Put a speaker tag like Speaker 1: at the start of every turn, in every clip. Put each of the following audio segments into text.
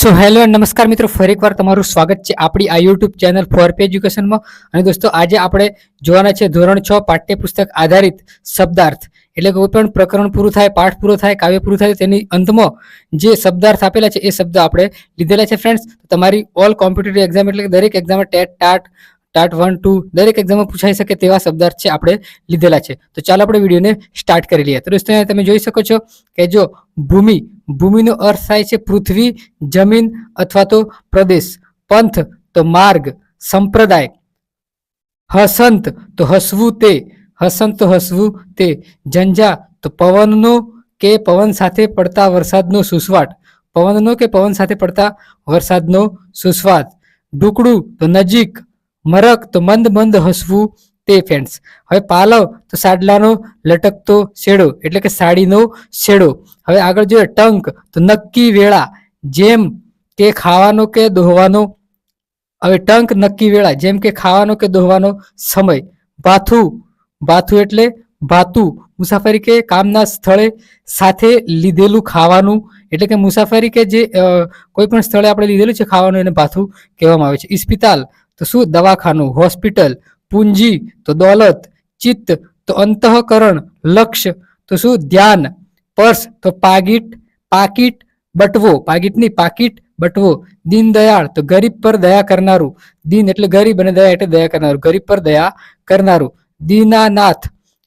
Speaker 1: So hello નમસ્કાર મિત્રો ફરી એકવાર તમારું સ્વાગત છે આપણી આ યુટ્યુબ ચેનલ ફોર પે એજ્યુકેશનમાં. અને દોસ્તો, આજે આપણે જોવાના છે ધોરણ છ પાઠ્યપુસ્તક આધારિત શબ્દાર્થ. એટલે કોઈ પણ પ્રકરણ પૂરું થાય, પાઠ પૂરો થાય, કાવ્ય પૂરું થાય, તેની અંતમાં જે શબ્દાર્થ આપેલા છે એ શબ્દ આપણે લીધેલા છે. ફ્રેન્ડ્સ તમારી ઓલ કોમ્પિટેટિવ એક્ઝામ એટલે દરેક exam TET, TAT TAT one two દરેક એક્ઝામમાં પૂછાઈ શકે તેવા શબ્દાર્થ છે આપણે લીધેલા છે. તો ચાલો આપણે વિડીયોને સ્ટાર્ટ કરી લઈએ. તો દોસ્તો તમે જોઈ શકો છો કે જો ભૂમિ, ભૂમિનો અર્થ થાય છે પૃથ્વી, જમીન અથવા તો પ્રદેશ. પંથ તો માર્ગ, સંપ્રદાય. હસંત તો હસવું તે. હસંત તો હસવું તે. જંજા તો પવનનો કે પવન સાથે પડતા વરસાદનો સુસવાટ. પવનનો કે પવન સાથે પડતા વરસાદનો સુસ્વાદ ઢુકડું તો નજીક. મરક તો મંદ મંદ હસવું તે ફ્રેન્ડ્સ હવે પાલવ તો સાડલાનો લટકતો શેડો, એટલે કે સાડીનો શેડો. હવે આગળ જોઈએ ટંક તો નક્કી વેળા, જેમ કે ખાવાનો કે દોહવાનો. હવે ટંક નક્કી વેળા, જેમ કે ખાવાનો કે દોહવાનો સમય. ભાથું ભાથું એટલે ભાતું. મુસાફરી કે કામના સ્થળે સાથે લીધેલું ખાવાનું, એટલે કે મુસાફરી કે જે કોઈ પણ સ્થળે આપણે લીધેલું છે ખાવાનું એને ભાથું કહેવામાં આવે છે. ઇસ્પિતાલ તો શું? દવાખાનું, હોસ્પિટલ, પૂંજી, તો દોલત, ચિત્ત, તો અંતઃકરણ લક્ષ્ય તો શું? ધ્યાન, પર્સ, તો પાગીટ, પાકીટ, બટવો પાકીટની પાકીટ, બટવો. દીનદયાળ તો ગરીબ પર દયા કરનારું. દીન એટલે ગરીબ અને દયા એટલે દયા કરનારું. ગરીબ પર દયા કરનારું. દીનાનાથ,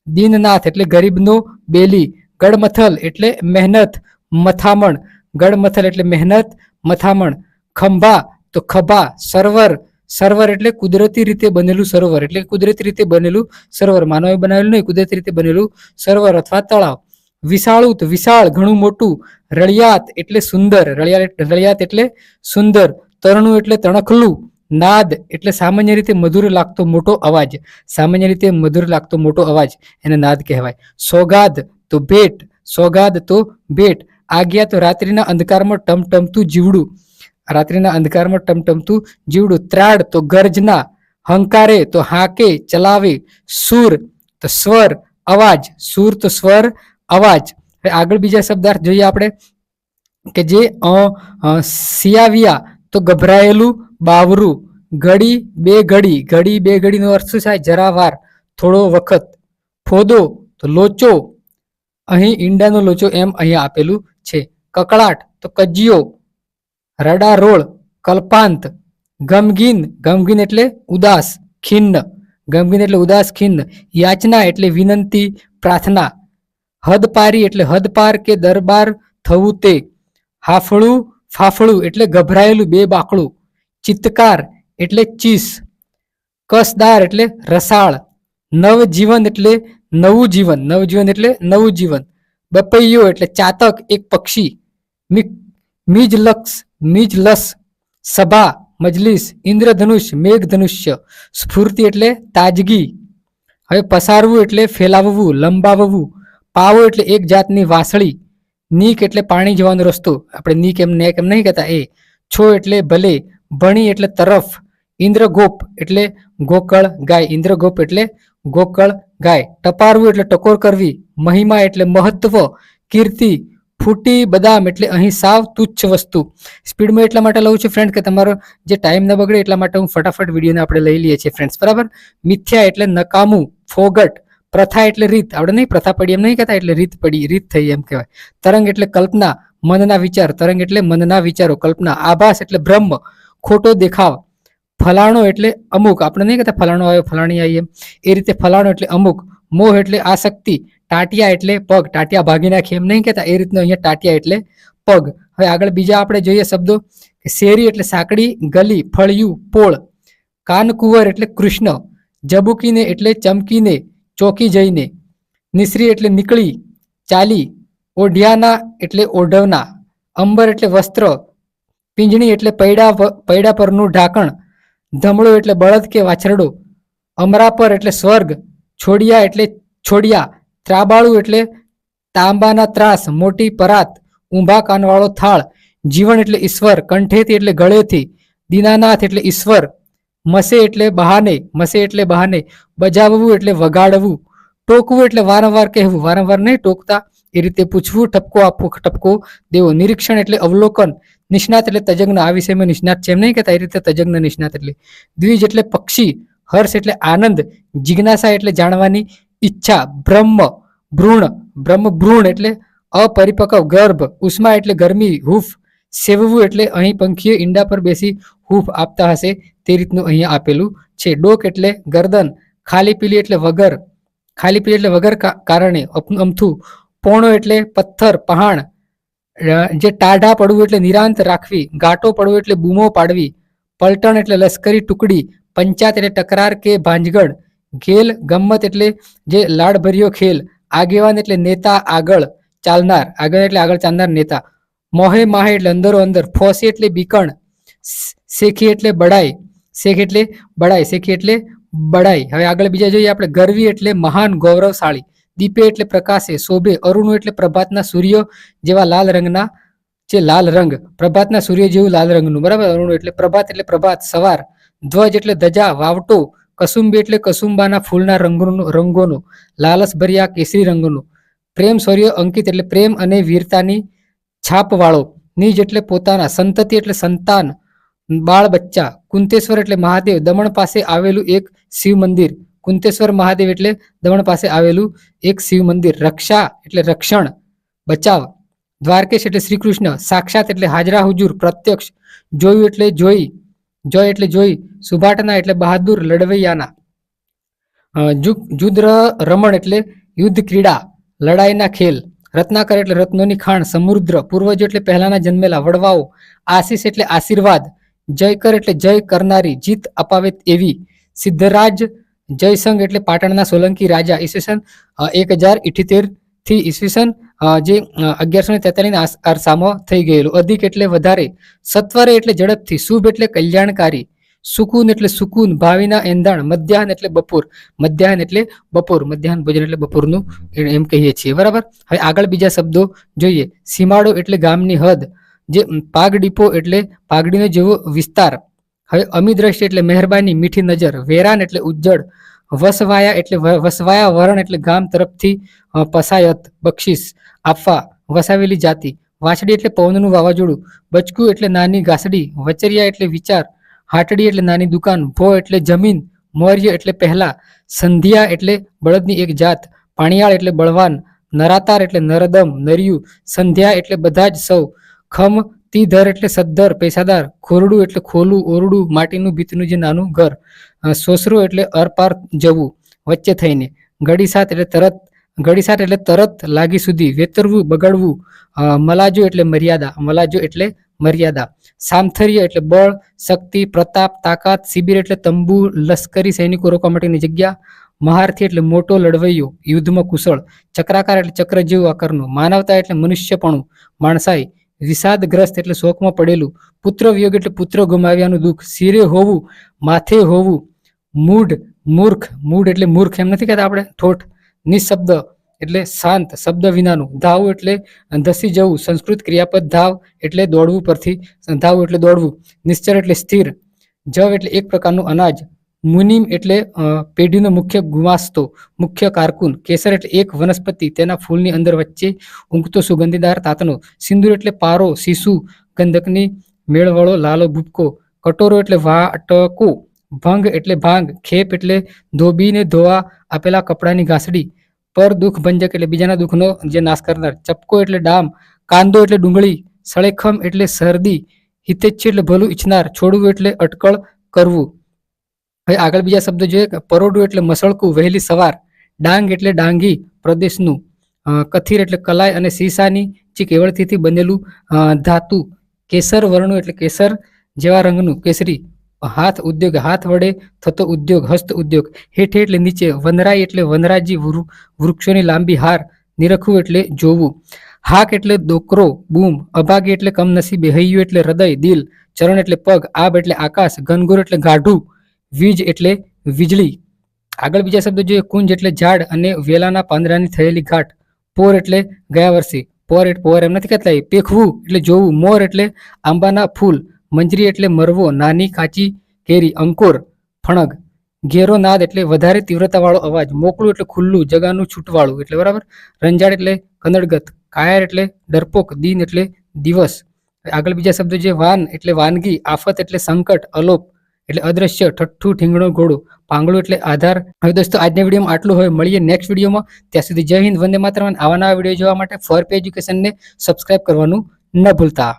Speaker 1: દીનનાથ એટલે ગરીબનો બેલી. ગડમથલ એટલે મહેનત, મથામણ. ગડમથલ એટલે મહેનત, મથામણ. ખંભા, તો ખભા, સર્વર. સર્વર એટલે કુદરતી રીતે બનેલું સરોવર એટલે કુદરતી રીતે બનેલું સરોવર માનવે બનાવેલું નહીં, કુદરતી રીતે બનેલું સરોવર અથવા તળાવ. વિશાળું તો વિશાળ, ઘણું મોટું, રળિયાત એટલે સુંદર. રળિયાત રળિયાત એટલે સુંદર. તરણું એટલે તણખલું. નાદ એટલે સામાન્ય રીતે મધુર લાગતો મોટો અવાજ. સામાન્ય રીતે મધુર લાગતો મોટો અવાજ એને નાદ કહેવાય. સોગાદ તો ભેટ. સોગાદ તો ભેટ. આજ્ઞા તો રાત્રિના અંધકારમાં ટમટમતું જીવડું. રાત્રિના અંધકારમાં ટમટમતું જીવડું ત્રાડ તો ગર્જના, હંકારે તો હાકે, ચલાવે સુર તો સ્વર, અવાજ, સુર તો સ્વર, અવાજ. આગળ બીજા શબ્દાર્થ જોઈએ આપણે કે જે સિયાવિયા તો ગભરાયેલું, બાવરું, ઘડી, બે ઘડી. ઘડી, બે ઘડીનો અર્થ શું થાય? જરા વાર થોડો વખત. ફોદો તો લોચો. અહીં ઈંડાનો લોચો એમ અહીંયા આપેલું છે. કકળાટ તો કજિયો. રડારોળ કલ્પાંત, ગમગીન ગમગીન એટલે ઉદાસ, ખિન્ન, ગમગીન એટલે ઉદાસ, ખિન્ન, યાચના એટલે વિનંતી, પ્રાર્થના, હદપારી એટલે હદપાર કે દરબાર થવું તે, હાફળું, ફાફળું એટલે ગભરાયેલું બે બાકડું ચિત્તકાર એટલે ચીસ, કસદાર એટલે રસાળ, નવજીવન એટલે નવું જીવન નવજીવન એટલે નવું જીવન બપૈયો એટલે ચાતક, એક પક્ષી મિ- મિજલક્ષ મિજલસ સભા, મજલિસ, ઇન્દ્રધનુષ, મેઘધનુષ્ય, સ્ફૂર્તિ એટલે તાજગી. હવે પસારવું એટલે ફેલાવવું, લંબાવવું. પાવો એટલે એક જાતની વાસળી. નીક એટલે પાણી જવાનો રસ્તો. આપણે નીક એમ નેક એમ નહીં કહેતા. એ છો એટલે ભલે, ભણી એટલે તરફ. ઇન્દ્રગોપ એટલે ગોકળ ગાય. ઇન્દ્રગોપ એટલે ગોકળ ગાય. ટપારવું એટલે ટકોર કરવી. મહિમા એટલે મહત્વ. કીર્તિ ફૂટી બદામ એટલે અહીં સાવ તુચ્છ વસ્તુ. સ્પીડમાં એટલા માટે લઉં છું ફ્રેન્ડ કે તમારો જે ટાઈમ ન બગડે એટલા માટે હું ફટાફટ વિડીયોને આપણે લઈ લઈએ છીએ ફ્રેન્ડ્સ બરાબર? મિથ્યા એટલે નકામું, ફોગટ, પ્રથા એટલે રીત. આપણે નહીં? પ્રથા પડી એમ નહીં કહેતા? એટલે રીત પડી, રીત થઈ એમ કહેવાય. તરંગ એટલે કલ્પના, મનના વિચાર. તરંગ એટલે મનના વિચારો. કલ્પના, આભાસ એટલે બ્રહ્મ. ખોટો દેખાવ. ફલાણો એટલે અમુક. આપણે નહીં કહેતા ફલાણો આવ્યો, ફલાણી આવી એમ. એ રીતે ફલાણો એટલે અમુક. મોહ એટલે આસક્તિ. ટાટિયા એટલે પગ. ટાટિયા ભાગી નાખી એમ નહીં કહેતા. એ રીતનું અહીંયા ટાટિયા એટલે પગ. હવે આગળ બીજા આપણે જોઈએ શબ્દો કે શેરી એટલે સાંકડી, ગલી, ફળિયું, પોળ. કાનકુંવર એટલે કૃષ્ણ. જબુકીને એટલે ચમકીને, ચોકી જઈને. નિસરી એટલે નીકળી, ચાલી. ઓઢિયાના એટલે ઓઢવના. અંબર એટલે વસ્ત્ર. પિંજણી એટલે પૈડા પૈડા પરનું ઢાંકણ. ધમળો એટલે બળદ કે વાછરડો. અમરા પર એટલે સ્વર્ગ. છોડિયા એટલે છોડિયા. ત્રાબાળું એટલે તાંબાના ત્રાસ, મોટી પરાત, ઊંભા કાનવાળો થાળ, જીવન એટલે ઈશ્વર, કંઠેથી એટલે ગળેથી, દીનાનાથ એટલે ઈશ્વર, મસે એટલે બહાને, મસે એટલે બહાને, બજાવવું એટલે વગાડવું, ટોકવું એટલે વારંવાર કહેવું, વારંવાર નહીં ટોકતા, એ રીતે પૂછવું ટપકો આપવો ટપકો દેવો, નિરીક્ષણ એટલે અવલોકન, નિષ્ણાત એટલે તજજ્ઞ, આ વિષયમાં નિષ્ણાત છે એમ નહીં કહેતા, એ રીતે તજજ્ઞ, નિષ્ણાત એટલે દ્વિજ એટલે પક્ષી, હર્ષ એટલે આનંદ, જિજ્ઞાસા એટલે જાણવાની ઈચ્છા, બ્રહ્મ, ભ્રૂણ. બ્રહ્મ, ભ્રૂણ એટલે અપરિપક્વ, ગર્ભ. ઉષ્મા એટલે ગરમી, હૂફ. સેવવું એટલે અહીં પંખીઓ ઈંડા પર બેસી હૂફ આપતા હશે તે રીતનું અહીંયા આપેલું છે. ડોક એટલે ગરદન. ખાલી પીલી એટલે વગર. ખાલી પીલી એટલે વગર કારણે અમથું. પોણો એટલે પથ્થર, પહાણ. જે ટાઢા પડવું એટલે નિરાંત રાખવી. ગાંટો પડવું એટલે બૂમો પાડવી. પલટણ એટલે લશ્કરી ટુકડી. પંચાયત એટલે ટકરાર કે ભાંજગડ ખેલ ગમ્મત એટલે જે લાડભર્યો ખેલ, આગેવાન એટલે નેતા આગળ ચાલનાર, આગળ એટલે આગળ ચાલનાર નેતા. મોહે માહે એટલે અંદરો અંદર, ફોસી એટલે બીકણ શેખી એટલે બડાઈ, શેખ એટલે બડાઈ, શેખી એટલે બડાઈ. હવે આગળ બીજા જોઈએ આપણે, ગરવી એટલે મહાન ગૌરવશાળી, દીપે એટલે પ્રકાશે, શોભે, અરુણો એટલે પ્રભાતના સૂર્ય જેવા લાલ રંગના, જે લાલ રંગ, પ્રભાતના સૂર્ય જેવું લાલ રંગનું, બરાબર? અરુણો એટલે પ્રભાત એટલે પ્રભાત, સવાર, ધ્વજ એટલે ધજા, વાવટો કસુંબી એટલે કસુંબાના ફૂલના રંગોનો રંગોનો લાલસભર્યા કેસરી રંગોનું. પ્રેમ સૌર્ય અંકિત એટલે પ્રેમ અને વીરતાની છાપવાળો. નિજ એટલે પોતાના, સંતતિ એટલે સંતાન બાળ બચ્ચા કુંતેશ્વર એટલે મહાદેવ. દમણ પાસે આવેલું એક શિવ મંદિર. કુંતેશ્વર મહાદેવ એટલે દમણ પાસે આવેલું એક શિવ મંદિર. રક્ષા એટલે રક્ષણ, બચાવ. દ્વારકેશ એટલે શ્રીકૃષ્ણ. સાક્ષાત એટલે હાજરા હુજુર, પ્રત્યક્ષ. જોયું એટલે જોઈ. જોય એટલે જોઈ સુભાટના એટલે બહાદુર લડવૈયાના. જુદ્ર રમણ એટલે યુદ્ધ ક્રીડા, લડાઈના ખેલ. રત્નાકર એટલે રત્નોની ખાણ, સમુદ્ર, પૂર્વજો એટલે પહેલાના જન્મેલા વડવાઓ, આશીષ એટલે આશીર્વાદ, જયકર એટલે જય કરનારી, જીત અપાવે એવી. સિદ્ધરાજ, જયસંઘ એટલે પાટણના સોલંકી રાજા ઈસવીસન એક હજાર ઇઠ્યોતેરથી ઈસવીસન જે અગિયારસો ને તેતાલીસ અરસામાં થઈ ગયેલું. અધિક એટલે વધારે? સત્વરે એટલે ઝડપથી. શુભ એટલે કલ્યાણકારી. સુકૂન એટલે સુકૂન. ભાવિના એંધાણ. મધ્યાહન એટલે બપોર. મધ્યાહન એટલે બપોર. મધ્યાહન ભોજન એટલે બપોરનું એમ કહીએ છીએ. બરાબર? હવે આગળ બીજા શબ્દો જોઈએ. સીમાડો એટલે ગામની હદ. જે પાગ પાગડીપો એટલે પાગડીનો જેવો વિસ્તાર. હવે અમિદ્રષ્ટિ એટલે મહેરબાની, મીઠી નજર. વેરાન એટલે ઉજ્જડ. વસવાયા એટલે વસવાયા વરણ એટલે ગામ તરફથી પસાયત. બક્ષિસ. આપવા વસાવેલી જાતિ. વાછડી એટલે પવનનું વાવાઝોડું. બચકું એટલે નાની ઘાસડી. વચરિયા એટલે વિચાર. હાટડી એટલે નાની દુકાન. ભો એટલે જમીન. મૌર્ય એટલે પહેલા. સંધ્યા એટલે બળદની એક જાત. પાણીયાળ એટલે બળવાન. નરાતાર એટલે નરદમ, નરિયું. સંધ્યા એટલે બધા જ સૌ. ખમ, તીધર એટલે સદ્ધર, પૈસાદાર. ખોરડું એટલે ખોલું, ઓરડું, માટીનું, ભીતનું જે નાનું ઘર. સોસરું એટલે અરપાર જવું વચ્ચે થઈને. ગડી સાત એટલે તરત. ગડીસાત એટલે તરત લાગી સુધી વેતરવું, બગડવું મલાજો એટલે મર્યાદા, મલાજો એટલે મર્યાદા. સામથર્ય એટલે બળ, શક્તિ, પ્રતાપ, તાકાત, શિબિર એટલે તંબુ, લશ્કરી સૈનિકો રોકવા માટેની જગ્યા, મહારથી એટલે મોટો લડવૈયો, યુદ્ધમાં કુશળ, ચક્રાકાર એટલે ચક્ર જેવું આકારનું, માનવતા એટલે મનુષ્યપણું, માણસાઈ, વિષાદગ્રસ્ત એટલે શોકમાં પડેલું, પુત્ર વિયોગ એટલે પુત્ર ગુમાવ્યાનું દુઃખ, શિરે હોવું, માથે હોવું, મૂઢ, મૂર્ખ, મૂઢ એટલે મૂર્ખ એમ નથી કહેતા આપણે, ઠોઠ નિશબ્દ એટલે શાંત, શબ્દ વિનાનું. ધાવ એટલે ધસી જવું. સંસ્કૃત ક્રિયાપદ ધાવ એટલે દોડવું પરથી, ધાવ એટલે દોડવું. નિશ્ચર એટલે સ્થિર. જવ એટલે એક પ્રકારનું અનાજ. મુનિમ એટલે પેઢીનો મુખ્ય ગુમાસ્તો, મુખ્ય કારકુન. કેસર એટલે એક વનસ્પતિ. તેના ફૂલની અંદર વચ્ચે ઊંઘતો સુગંધીદાર તાતનો સિંદૂર એટલે પારો, શીશુ, ગંધકની મેળવળો, લાલો ભૂપકો. કટોરો એટલે વાટકો. ભંગ એટલે ભાંગ, ખેપ એટલે ધોબીને ધોવા આપેલા કપડાની ઘાસડી, પર દુઃખ ભંજક એટલે બીજાના દુઃખનો જે નાશ કરનાર, ચપકો એટલે ડામ, કાંદો એટલે ડુંગળી, સળેખમ એટલે શરદી, હિતેચ્છ એટલે ભલું ઈચ્છનાર, છોડવું એટલે અટકળ કરવું. હવે આગળ બીજા શબ્દો જોઈએ પરોડું એટલે મસળકું, વહેલી સવાર, ડાંગ એટલે ડાંગી, પ્રદેશનું કથિર એટલે કલાઈ અને સીસાની જે કેવળથી બનેલું ધાતુ કેસર વર્ણું એટલે કેસર જેવા રંગનું, કેસરી હાથ ઉદ્યોગ, હાથ વડે થતો ઉદ્યોગ, હસ્ત ઉદ્યોગ. હેઠ એટલે નીચે વનરાઈ એટલે વનરાજી વૃક્ષોની લાંબી હાર, નિરખવું એટલે જોવું. હાક એટલે દોકરો, બૂમ. અભાગી એટલે કમનસીબે, હૈયું એટલે હૃદય, દિલ. ચરણ એટલે પગ આબ એટલે આકાશ. ઘનઘોર એટલે ગાઢું. વીજ એટલે વીજળી. આગળ બીજા શબ્દો જોઈએ. કુંજ એટલે ઝાડ અને વેલાના પાંદડાની થયેલી ઘાટ. પોર એટલે ગયા વર્ષે. પોર એટલે, પોર એમ નથી કહેતા પેખવું એટલે જોવું. મોર એટલે આંબાના ફૂલ. મંજરી એટલે મરવો, નાની કાચી કેરી, અંકોર, ફણગ. ઘેરો નાદ એટલે વધારે તીવ્રતાવાળો અવાજ. મોકળું એટલે ખુલ્લું, જગાનું છૂટવાળું એટલે બરાબર? રંજાડ એટલે કનડગત. કાયર એટલે ડરપોક. દિન એટલે દિવસ. આગળ બીજા શબ્દો જે વાન એટલે વાનગી. આફત એટલે સંકટ, અલોપ એટલે અદ્રશ્ય, ઠઠ્ઠું, ઠીંગણો, ઘોડો. પાંગળું એટલે આધાર. હવે દોસ્તો, આજના વિડીયોમાં આટલું. હોય મળીએ નેક્સ્ટ વિડીયોમાં. ત્યાં સુધી જય હિન્દ, વંદે માત્ર આવા નવા વીડિયો જોવા માટે ફોર પે એજ્યુકેશનને સબસ્ક્રાઇબ કરવાનું ન ભૂલતા.